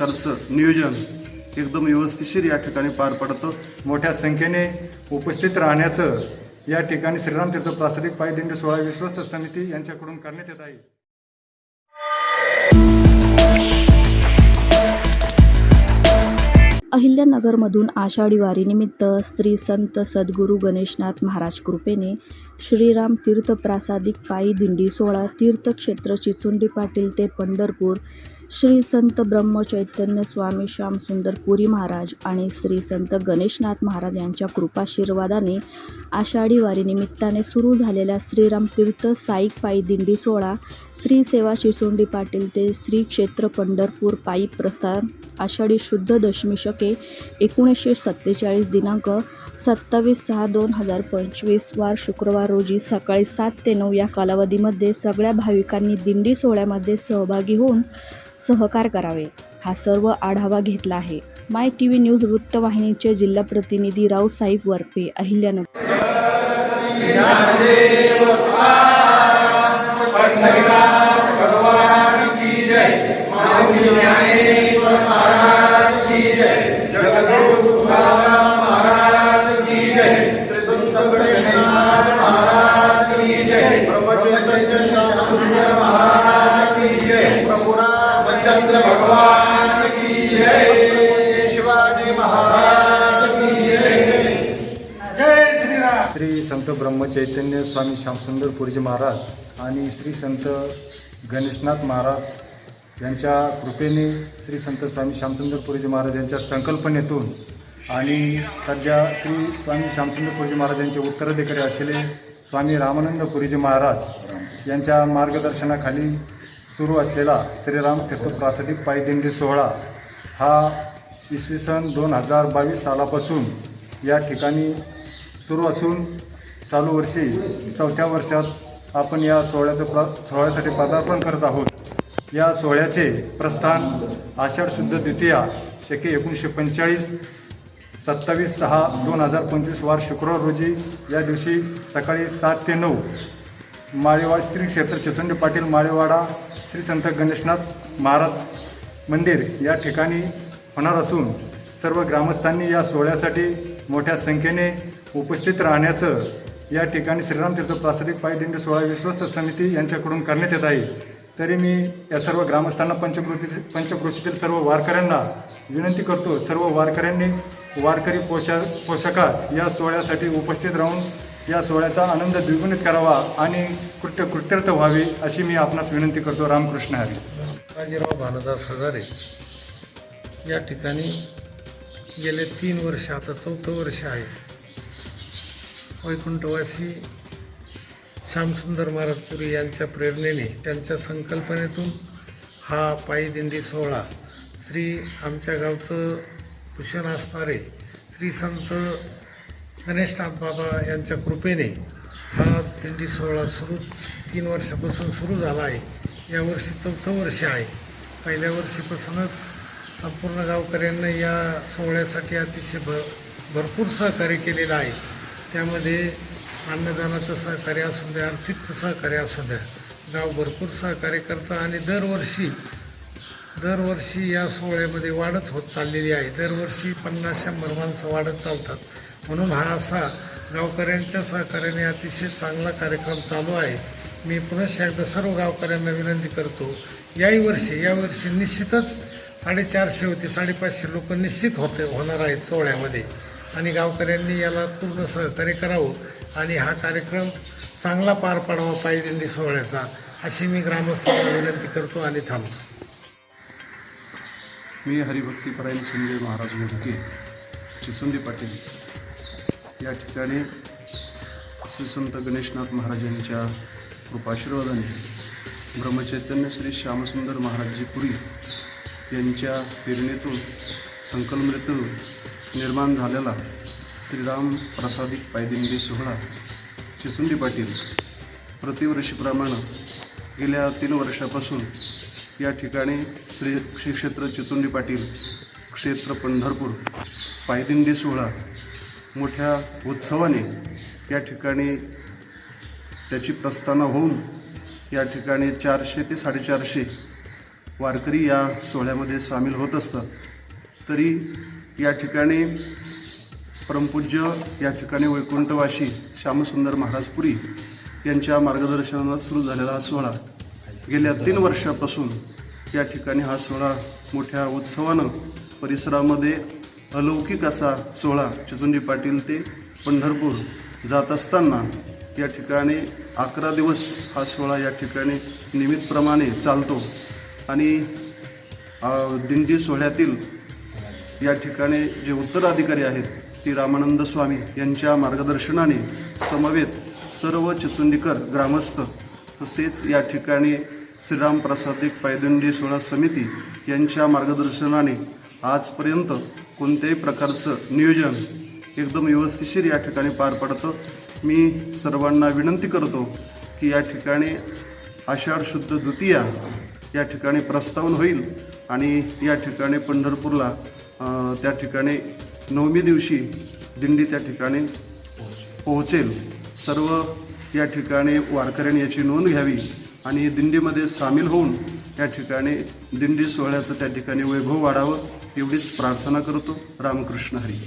नियोजन एकदम व्यवस्थिशीर या ठिकाणी पार पडतं. मोठ्या संख्येने उपस्थित राहण्याचं या ठिकाणी श्रीराम तीर्थ प्रासादिक पायदिंडी सोळा विश्वस्त समिती यांच्याकडून करण्यात येत आहे. अहिल्यानगरमधून आषाढी वारीनिमित्त श्री संत सद्गुरू गणेशनाथ महाराज कृपेने श्रीराम तीर्थ प्रासादिक पायी दिंडी सोहळा तीर्थक्षेत्र चिचुंडी पाटील ते पंढरपूर श्री संत ब्रह्मचैतन्य स्वामी श्यामसुंदर पुरी महाराज आणि श्री संत गणेशनाथ महाराज यांच्या कृपाशीर्वादाने आषाढी वारीनिमित्ताने सुरू झालेल्या श्रीराम तीर्थ साईक पायी दिंडी सोहळा श्री सेवा शिसोंडी पाटील ते श्री क्षेत्र पंढरपूर पायी प्रस्थान आषाढी शुद्ध दशमी शके एकोणीसशे सत्तेचाळीस दिनांक सत्तावीस सहा दोन हजार पंचवीस वार शुक्रवार रोजी सकाळी सात ते नऊ या कालावधीमध्ये सगळ्या भाविकांनी दिंडी सोहळ्यामध्ये सहभागी होऊन सहकार करावे. हा सर्व आढावा घेतला आहे. माय टी व्ही न्यूज वृत्तवाहिनीचे जिल्हा प्रतिनिधी रावसाहेब वरपे अहिल्यानगर. चंद्र भगवान की जय शिवाजी महाराज की जय। जय श्रीराम। श्री संत ब्रह्मचैतन्य स्वामी श्यामसुंदर पुरीजी महाराज आणि श्री संत गणेशनाथ महाराज यांच्या कृपेने श्री संत स्वामी श्यामसुंदर पुरीजी महाराज यांच्या संकल्पनेतून आणि सध्या श्री स्वामी श्यामसुंदर पुरीजी महाराज यांचे उत्तराधिकारी असलेले स्वामी रामानंद पुरीजी महाराज यांच्या मार्गदर्शनाखाली सुरू असलेला श्रीराम तीर्थ प्रासादिक पायदिंडी सोहळा हा इसवी सन दोन हजार बावीस सालापासून या ठिकाणी सुरू असून चालू वर्षी चौथ्या वर्षात आपण या सोहळ्याचं प्र सोहळ्यासाठी पदार्पण करत आहोत. या सोहळ्याचे प्रस्थान आषाढ शुद्ध द्वितीया शके एकोणीसशे पंचेचाळीस सत्तावीस सहा दोन हजार पंचवीस वार शुक्रवार रोजी या दिवशी सकाळी सात ते नऊ माळेवाड श्री क्षेत्र चिचंडी पाटील माळेवाडा श्री संत गणेशनाथ महाराज मंदिर या ठिकाणी होणार असून सर्व ग्रामस्थांनी या सोहळ्यासाठी मोठ्या संख्येने उपस्थित राहण्याचं या ठिकाणी श्रीराम तीर्थ प्रासादिक पायदिंडी सोहळा विश्वस्त समिती यांच्याकडून करण्यात येत आहे. तरी मी या सर्व ग्रामस्थांना पंचकृती पंचकृषीतील सर्व वारकऱ्यांना विनंती करतो सर्व वारकऱ्यांनी वारकरी पोशा पोशाखात या सोहळ्यासाठी उपस्थित राहून या सोहळ्याचा आनंद द्विगुणित करावा आणि कृत्य कृत्यर्थ व्हावे अशी मी आपणास विनंती करतो. रामकृष्ण हरी. बाजीराव भानुदास हजारे या ठिकाणी गेले तीन वर्ष आता चौथं वर्ष आहे. वैकुंठवासी श्यामसुंदर महाराज पुरी यांच्या प्रेरणेने त्यांच्या संकल्पनेतून हा पायी दिंडी सोहळा श्री आमच्या गावचं भूषण असणारे श्री संत गणेशनाथ बाबा यांच्या कृपेने हा दिंडी सोहळा सुरू तीन वर्षापासून सुरू झाला आहे. यावर्षी चौथं वर्ष आहे. पहिल्या वर्षीपासूनच संपूर्ण गावकऱ्यांना या सोहळ्यासाठी अतिशय भर भरपूर सहकार्य केलेलं आहे. त्यामध्ये अन्नदानाचं सहकार्य असू द्या आर्थिकचं सहकार्य असू द्या गाव भरपूर सहकार्य करतं आणि दरवर्षी दरवर्षी या सोहळ्यामध्ये वाढत होत चाललेली आहे. दरवर्षी पन्नास शंभर माणसं वाढत चालतात. म्हणून हा असा गावकऱ्यांच्या सहकार्याने अतिशय चांगला कार्यक्रम चालू आहे. मी पुनश्च एकदा सर्व गावकऱ्यांना विनंती करतो याही वर्षी यावर्षी निश्चितच साडेचारशे होते साडेपाचशे लोक निश्चित होते होणार आहेत सोहळ्यामध्ये. आणि गावकऱ्यांनी याला पूर्ण सहकार्य करावं आणि हा कार्यक्रम चांगला पार पाडावा पाहिजे सोहळ्याचा अशी मी ग्रामस्थांना विनंती करतो आणि थांबतो. मी हरिभक्तीपरायण संजय महाराज मोडके चिसुंदी पाटील. या ठिकाणी श्री संत गणेशनाथ महाराजांच्या कृपाशीर्वादाने ब्रह्मचैतन्य श्री श्यामसुंदर महाराजजी पुरी यांच्या प्रेरणेतून संकल्पनेतून निर्माण झालेला श्रीराम प्रसादिक पायदिंडी सोहळा चिसुंडी पाटील प्रतिवर्षीप्रमाणे गेल्या तीन वर्षापासून या ठिकाणी श्री श्री क्षेत्र चिचुंडी पाटील क्षेत्र पंढरपूर पायदिंडी सोहळा मोठ्या उत्सवाने या ठिकाणी त्याची प्रस्थाना होऊन या ठिकाणी चारशे ते साडेचारशे वारकरी या सोहळ्यामध्ये सामील होत असतात. तरी या ठिकाणी परमपूज्य या ठिकाणी वैकुंठवाशी श्यामसुंदर महाराजपुरी यांच्या मार्गदर्शनानं सुरू झालेला हा सोहळा गेल्या तीन वर्षापासून या ठिकाणी हा सोहळा मोठ्या उत्सवानं परिसरामध्ये अलौकिक असा सोहळा चिचुंदी पाटील ते पंढरपूर जात असताना या ठिकाणी अकरा दिवस हा सोहळा या ठिकाणी नियमितप्रमाणे चालतो. आणि दिंडी सोहळ्यातील या ठिकाणी जे उत्तराधिकारी आहेत ती रामानंद स्वामी यांच्या मार्गदर्शनाने समवेत सर्व चिचुंडीकर ग्रामस्थ तसेच या ठिकाणी श्रीराम प्रासादिक पायदंडी सोहळा समिती यांच्या मार्गदर्शनाने आजपर्यंत कोणत्याही प्रकारचं नियोजन एकदम व्यवस्थिशीर या ठिकाणी पार पडतं. मी सर्वांना विनंती करतो की या ठिकाणी आषाढ शुद्ध द्वितीया या ठिकाणी प्रस्तावन होईल आणि या ठिकाणी पंढरपूरला त्या ठिकाणी नवमी दिवशी दिंडी त्या ठिकाणी पोहोचेल. सर्व या ठिकाणी वारकऱ्यांनी याची नोंद घ्यावी आणि दिंडीमध्ये सामील होऊन या ठिकाणी दिंडी सोहळ्याचं त्या ठिकाणी वैभव वाढावं एवढीच प्रार्थना करतो. रामकृष्ण हरी.